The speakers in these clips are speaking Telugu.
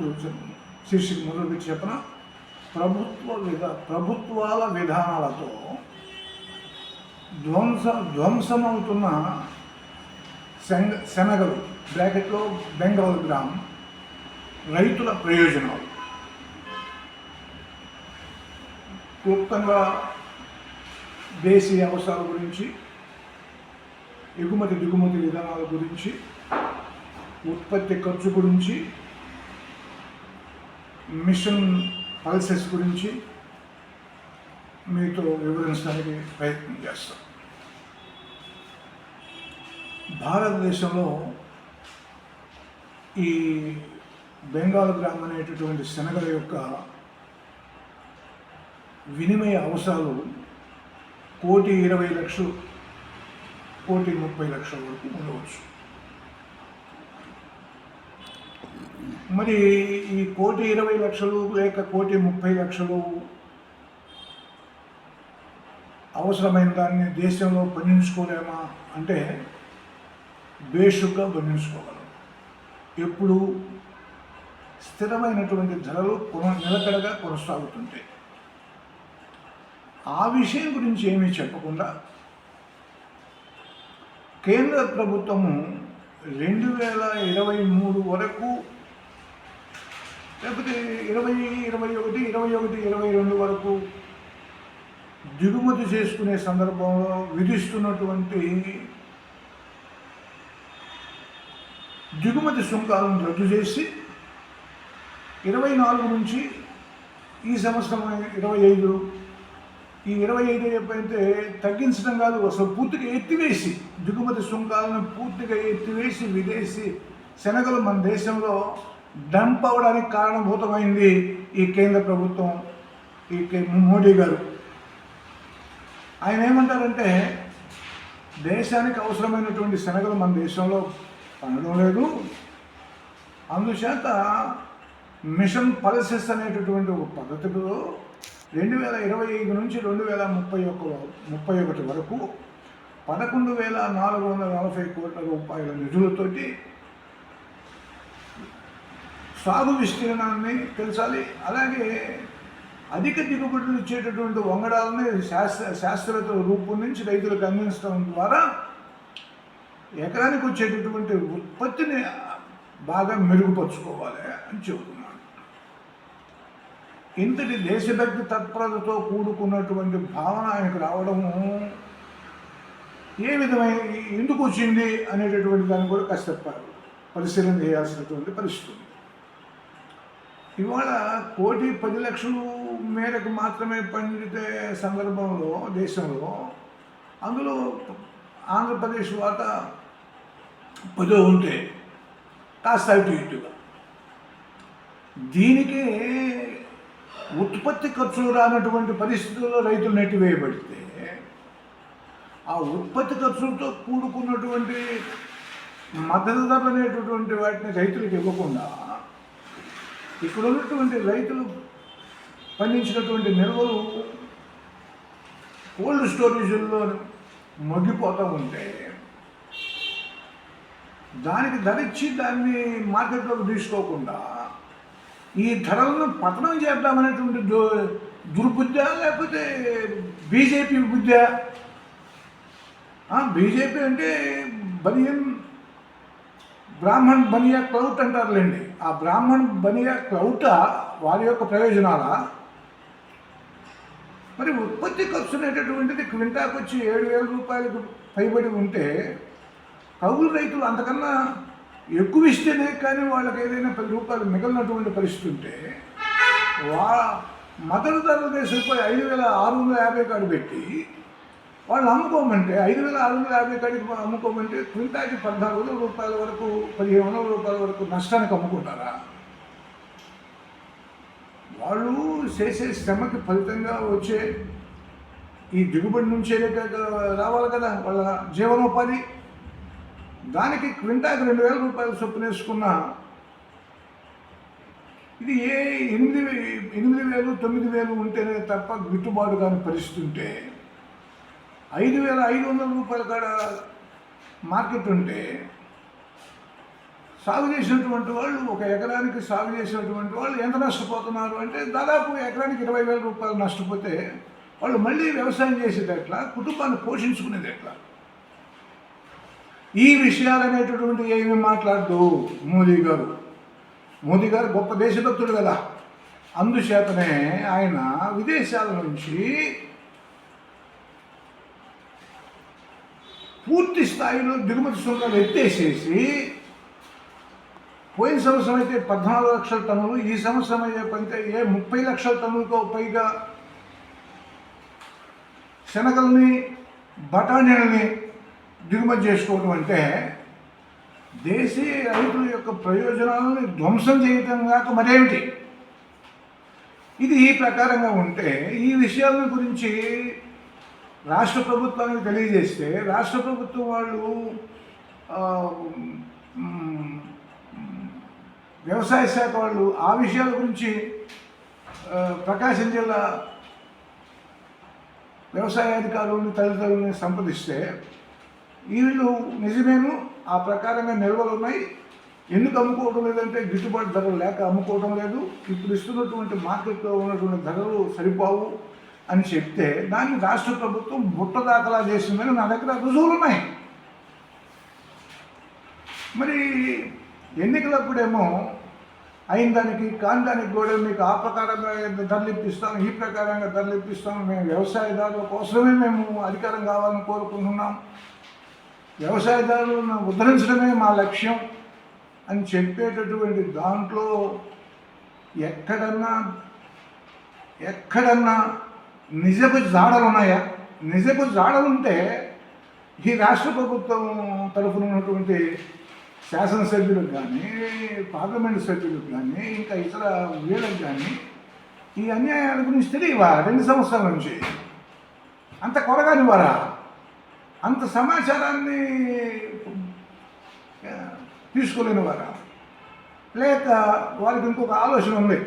ఇప్పుడు శీర్షిక మొదలుపెట్టి చెప్పిన? ప్రభుత్వ విధ ప్రభుత్వాల విధానాలతో ధ్వంస ధ్వంసమవుతున్న శంగ శనగలు బ్రాకెట్లో బెంగాల్ గ్రామం రైతుల ప్రయోజనాలు. క్లుప్తంగా దేశీయ అవసరాల గురించి ఎగుమతి దిగుమతి విధానాల గురించి ఉత్పత్తి ఖర్చు గురించి మిషన్ పల్సెస్ గురించి మీతో వివరించడానికి ప్రయత్నం చేస్తాం. భారతదేశంలో ఈ బెంగాల్ గ్రామ్ అనేటటువంటి శనగల యొక్క వినిమయ అవసరాలు కోటి ఇరవై లక్షలు కోటి ముప్పై లక్షల వరకు ఉండవచ్చు. మరి ఈ కోటి ఇరవై లక్షలు లేక కోటి ముప్పై లక్షలు అవసరమైన దాన్ని దేశంలో పండించుకోలేమా అంటే బేషుగ్గా పండించుకోగలం ఎప్పుడు స్థిరమైనటువంటి ధరలు కొన నిలకడగా కొనసాగుతుంటాయి. ఆ విషయం గురించి ఏమీ చెప్పకుండా కేంద్ర ప్రభుత్వము రెండు వేల ఇరవై మూడు వరకు లేకపోతే ఇరవై ఇరవై ఒకటి ఇరవై ఒకటి ఇరవై రెండు వరకు దిగుమతి చేసుకునే సందర్భంలో విధిస్తున్నటువంటి దిగుమతి సుంకాలను రద్దు చేసి ఇరవై నాలుగు నుంచి ఈ సంవత్సరం ఇరవై ఐదు ఈ ఇరవై ఐదు ఎప్పుడైతే తగ్గించడం కాదు అసలు పూర్తిగా ఎత్తివేసి దిగుమతి సుంకాలను పూర్తిగా ఎత్తివేసి విదేశీ శనగలు మన దేశంలో డంప్ అవడానికి కారణభూతమైంది ఈ కేంద్ర ప్రభుత్వం ఈ కే- మోడీ గారు. ఆయన ఏమంటారంటే దేశానికి అవసరమైనటువంటి శనగలు మన దేశంలో పండడం లేదు. అందుచేత మిషన్ పల్సెస్ అనేటటువంటి ఒక పద్ధతిలో రెండు వేల ఇరవై ఐదు నుంచి రెండు వేల ముప్పై ఒక్క ముప్పై ఒకటి వరకు పదకొండు వేల నాలుగు వందల నలభై కోట్ల రూపాయల నిధులతోటి సాగు విస్తీర్ణాన్ని పెంచాలి అలాగే అధిక దిగుబడులు ఇచ్చేటటువంటి వంగడాలని శాస్త్ర శాస్త్రవేత్త రూపొందించి రైతులకు అందించడం ద్వారా ఎకరానికి వచ్చేటటువంటి ఉత్పత్తిని బాగా మెరుగుపరుచుకోవాలి అని చెబుతున్నాను. ఇంతటి దేశభక్తి తత్పరతతో కూడుకున్నటువంటి భావన ఆయనకు రావడము ఏ విధమైన ఎందుకు వచ్చింది అనేటటువంటి దాన్ని కూడా కాస్త పరిశీలన చేయాల్సినటువంటి పరిస్థితి ఇవాళ కోటి పది లక్షలు మేరకు మాత్రమే పండితే సందర్భంలో దేశంలో అందులో ఆంధ్రప్రదేశ్ వాట పదో ఉంటే కాస్త అటు ఇటుగా. దీనికి ఉత్పత్తి ఖర్చులు రానటువంటి పరిస్థితుల్లో రైతులు నెట్టివేయబడితే ఆ ఉత్పత్తి ఖర్చులతో కూడుకున్నటువంటి మద్దతు ధర అనేటటువంటి వాటిని రైతులకు ఇవ్వకుండా ఇక్కడ ఉన్నటువంటి రైతులు పండించినటువంటి నిల్వలు కోల్డ్ స్టోరేజ్లో మగ్గిపోతూ ఉంటాయి దానికి ధర ఇచ్చి దాన్ని మార్కెట్లోకి తీసుకోకుండా ఈ ధరలను పతనం చేద్దామనేటువంటి దుర్బుద్ధ లేకపోతే బీజేపీ బుద్ధ? బీజేపీ అంటే బలియన్ బ్రాహ్మణ్ బనియా క్లౌట్ అంటారులేండి. ఆ బ్రాహ్మణ్ బనియా క్లౌట వారి యొక్క ప్రయోజనాల? మరి ఉత్పత్తి ఖర్చు అనేటటువంటిది క్వింటాకు వచ్చి ఏడు వేల రూపాయలకు పైబడి ఉంటే కౌలు రైతులు అంతకన్నా ఎక్కువ ఇస్తేనే కానీ వాళ్ళకి ఏదైనా పది రూపాయలు మిగిలినటువంటి పరిస్థితి ఉంటే వా మద్దతు ధరలు తీసుకుపోయి ఐదు వేల ఆరు వందల యాభై కాడు పెట్టి వాళ్ళు అమ్ముకోమంటే ఐదు వేల ఆరు వందల యాభై కాడికి అమ్ముకోమంటే క్వింటాకి పద్నాలుగు వందల రూపాయల వరకు పదిహేను వందల రూపాయల వరకు నష్టానికి అమ్ముకుంటారా? వాళ్ళు చేసే శ్రమకి ఫలితంగా వచ్చే ఈ దిగుబడి నుంచే రావాలి కదా వాళ్ళ జీవనోపాధి. దానికి క్వింటాకి రెండు వేల రూపాయలు చొప్పున వేసుకున్న ఇది ఏ ఎనిమిది ఎనిమిది వేలు తొమ్మిది వేలు ఉంటేనే తప్ప గిట్టుబాటు కాని పరిస్థితి ఉంటే ఐదు వేల ఐదు వందల రూపాయల కాడ మార్కెట్ ఉంటే సాగు చేసినటువంటి వాళ్ళు ఒక ఎకరానికి సాగు చేసినటువంటి వాళ్ళు ఎంత నష్టపోతున్నారు అంటే దాదాపు ఎకరానికి ఇరవై వేల రూపాయలు నష్టపోతే వాళ్ళు మళ్ళీ వ్యవసాయం చేసేది ఎట్లా? కుటుంబాన్ని పోషించుకునేది ఎట్లా? ఈ విషయాలు అనేటటువంటి ఏమి మాట్లాడదు మోదీ గారు. మోదీ గారు గొప్ప దేశభక్తుడు కదా. అందుచేతనే ఆయన విదేశాల నుంచి పూర్తి స్థాయిలో దిగుమతి సుంకాలు ఎత్తేసేసి పోయిన సంవత్సరం అయితే పద్నాలుగు లక్షల టన్నులు ఈ సంవత్సరం అయితే ఏ ముప్పై లక్షల టన్నులతో పైగా శనగల్ని బఠానీలని దిగుమతి చేసుకోవడం అంటే దేశీయ రైతుల యొక్క ప్రయోజనాలను ధ్వంసం చేయటం కాక మరేమిటి? ఇది ఈ ప్రకారంగా ఉంటే ఈ విషయాల గురించి రాష్ట్ర ప్రభుత్వానికి తెలియజేస్తే రాష్ట్ర ప్రభుత్వం వాళ్ళు వ్యవసాయ శాఖ వాళ్ళు ఆ విషయాల గురించి ప్రకాశం జిల్లా వ్యవసాయ అధికారులను తల్లిదండ్రులని సంప్రదిస్తే వీళ్ళు నిజమేను? ఆ ప్రకారంగా నిల్వలు ఉన్నాయి. ఎందుకు అమ్ముకోవడం లేదంటే గిట్టుబాటు ధరలు లేక అమ్ముకోవడం లేదు. ఇప్పుడు ఇస్తున్నటువంటి మార్కెట్లో ఉన్నటువంటి ధరలు సరిపోవు. అని చెప్తే దాన్ని రాష్ట్ర ప్రభుత్వం బుట్ట దాఖలా చేసిందని నా దగ్గర రుజువులు ఉన్నాయి. మరి ఎన్నికలప్పుడేమో అయిన దానికి కాని దానికి కూడా మీకు ఆ ప్రకారంగా ధరలు ఇప్పిస్తాం ఈ ప్రకారంగా ధరలు ఇప్పిస్తాం మేము వ్యవసాయదారుల కోసమే మేము అధికారం కావాలని కోరుకుంటున్నాం. వ్యవసాయదారులను ఉద్ధరించడమే మా లక్ష్యం అని చెప్పేటటువంటి దాంట్లో ఎక్కడన్నా ఎక్కడన్నా నిజపు జాడలు ఉన్నాయా? నిజపు జాడలు ఉంటే ఈ రాష్ట్ర ప్రభుత్వం తరఫున ఉన్నటువంటి శాసనసభ్యులకు కానీ పార్లమెంటు సభ్యులకు కానీ ఇంకా ఇతర వీళ్ళకి కానీ ఈ అన్యాయాల గురించి తెలియవా? రెండు సంవత్సరాల నుంచి. అంత కొరగాని వారా? అంత సమాచారాన్ని ఆ, తీసుకోలేని వారా? లేక వారికి ఇంకొక ఆలోచన ఉంది.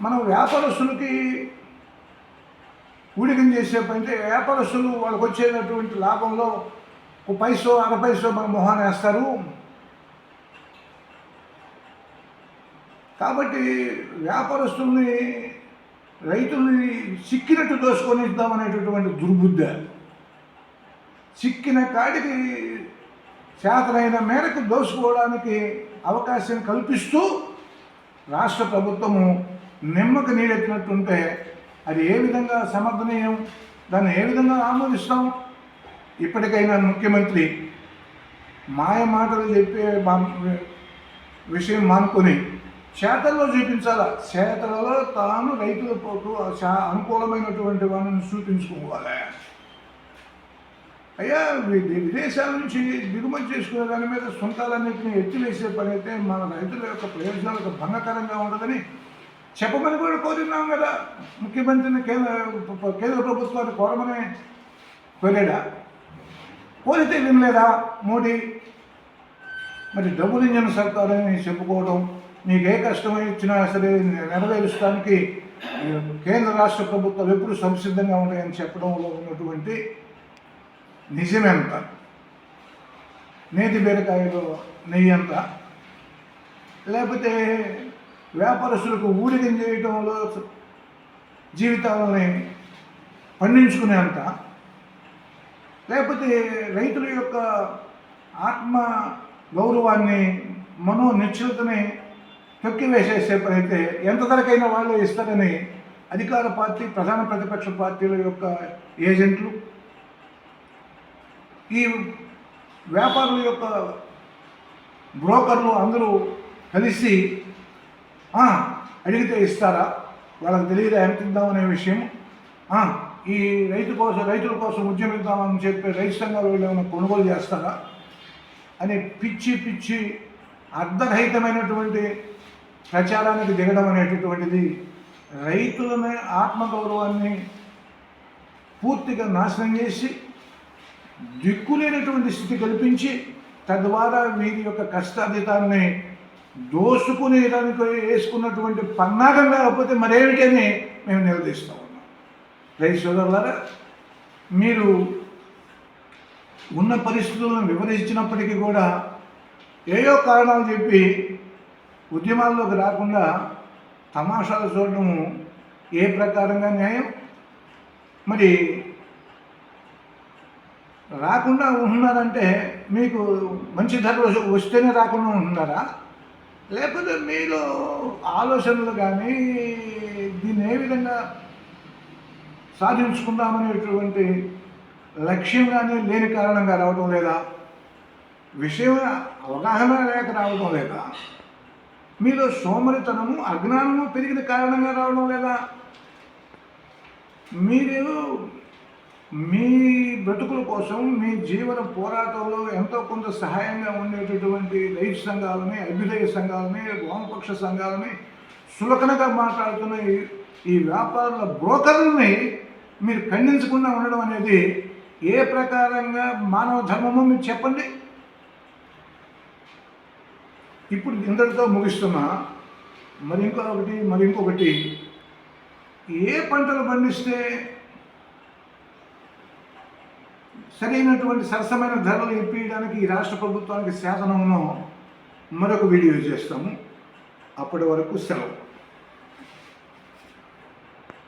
మనం వ్యాపారస్తులకి ఊడికం చేసే పని అంటే వ్యాపారస్తులు వాళ్ళకి వచ్చేటటువంటి లాభంలో ఒక పైసో అర పైసో మన మొహాన వేస్తారు. కాబట్టి వ్యాపారస్తుల్ని రైతుల్ని సిక్కినట్టు దోసుకొని ఇద్దామనేటటువంటి దుర్బుద్ధి. చిక్కిన కాడికి చేతనైన మేరకు దోసుకోవడానికి అవకాశం కల్పిస్తూ రాష్ట్ర ప్రభుత్వము నిమ్మకు నీరెత్తినట్టుంటే అది ఏ విధంగా సమర్థనీయం? దాన్ని ఏ విధంగా ఆమోదిస్తాం ఇప్పటికైనా ముఖ్యమంత్రి మాయ మాటలు చెప్పే విషయం మానుకొని చేతల్లో చూపించాలా? చేతలలో తాను రైతుల పోటు చా- అనుకూలమైనటువంటి వాళ్ళని చూపించుకోవాలి అయ్యా వి- విదేశాల నుంచి దిగుమతి చేసుకునే దాని మీద సుంకాలన్నింటినీ ఎత్తివేసే పని అయితే మన రైతుల యొక్క ప్రయోజనాలకు భంగకరంగా ఉండదని చెప్పమని కూడా కోరినాం కదా. ముఖ్యమంత్రిని కేంద్ర కేంద్ర ప్రభుత్వాన్ని కోరమని కోరాడా? కోరితే వినలేదా మోడీ? మరి డబుల్ ఇంజన్ సర్కార్ అని చెప్పుకోవడం మీకు ఏ కష్టం ఇచ్చినా సరే నెరవేరుస్తానికి కేంద్ర రాష్ట్ర ప్రభుత్వాలు ఎప్పుడు సంసిద్ధంగా ఉన్నాయని చెప్పడంలో ఉన్నటువంటి నిజమెంత నేతి బీరకాయలో నెయ్యి అంత. లేకపోతే వ్యాపారస్తులకు ఊడిగం చేయటంలో జీవితాలని పండించుకునేంత లేకపోతే రైతుల యొక్క ఆత్మ గౌరవాన్ని మనో నిశ్చలతని తొక్కివేసేసే అయితే ఎంత ధరకైనా వాళ్ళు ఇస్తారని అధికార పార్టీ ప్రధాన ప్రతిపక్ష పార్టీల యొక్క ఏజెంట్లు ఈ వ్యాపారుల యొక్క బ్రోకర్లు అందరూ కలిసి అడిగితే ఇస్తారా? వాళ్ళకి తెలియదు ఎంత విషయం? ఈ రైతు కోసం రైతుల కోసం ఉద్యమిద్దామని చెప్పి రైతు సంఘాలు ఏమైనా కొనుగోలు చేస్తారా? అని పిచ్చి పిచ్చి అర్ధరహితమైనటువంటి ప్రచారానికి దిగడం అనేటటువంటిది రైతులనే ఆత్మగౌరవాన్ని పూర్తిగా నాశనం చేసి దిక్కులేనటువంటి స్థితి కల్పించి తద్వారా వీరి యొక్క కష్టాధితాన్ని దోసుకునేదానికి వేసుకున్నటువంటి పన్నాగం కాకపోతే మరేమిటని మేము నిలదీస్తూ ఉన్నాం. రైతు సోదరులారా మీరు ఉన్న పరిస్థితులను వివరించినప్పటికీ కూడా ఏయో కారణాలు చెప్పి ఉద్యమాల్లోకి రాకుండా తమాషాలు చూడడము ఏ ప్రకారంగా న్యాయం? మరి రాకుండా ఉంటున్నారంటే మీకు మంచి ధర వస్తేనే రాకుండా ఉంటున్నారా? లేకపోతే మీలో ఆలోచనలు కానీ దీన్ని ఏ విధంగా సాధించుకుందామనేటువంటి లక్ష్యం కానీ లేని కారణంగా రావటం లేదా? విషయం అవగాహన లేక రావడం లేదా? మీలో సోమరితనము అజ్ఞానము పెరిగిన కారణంగా రావడం లేదా? మీరు మీ బ్రతుకుల కోసం మీ జీవన పోరాటంలో ఎంతో కొంత సహాయంగా ఉండేటటువంటి రైతు సంఘాలని అభ్యుదయ సంఘాలని వామపక్ష సంఘాలని సులకనగా మాట్లాడుతున్న ఈ- ఈ వ్యాపారుల బ్రోకర్లని మీరు ఖండించకుండా ఉండడం అనేది ఏ ప్రకారంగా మానవ ధర్మమో మీరు చెప్పండి. ఇప్పుడు ఇంతటితో ముగిస్తున్నా. మరి ఇంకొకటి మరి ఇంకొకటి. ఏ పంటలు పండిస్తే సరైనటువంటి సరసమైన ధరలు ఇప్పించడానికి ఈ రాష్ట్ర ప్రభుత్వానికి శాసనమును మరొక వీడియో చేస్తాము. అప్పటి వరకు సెలవు.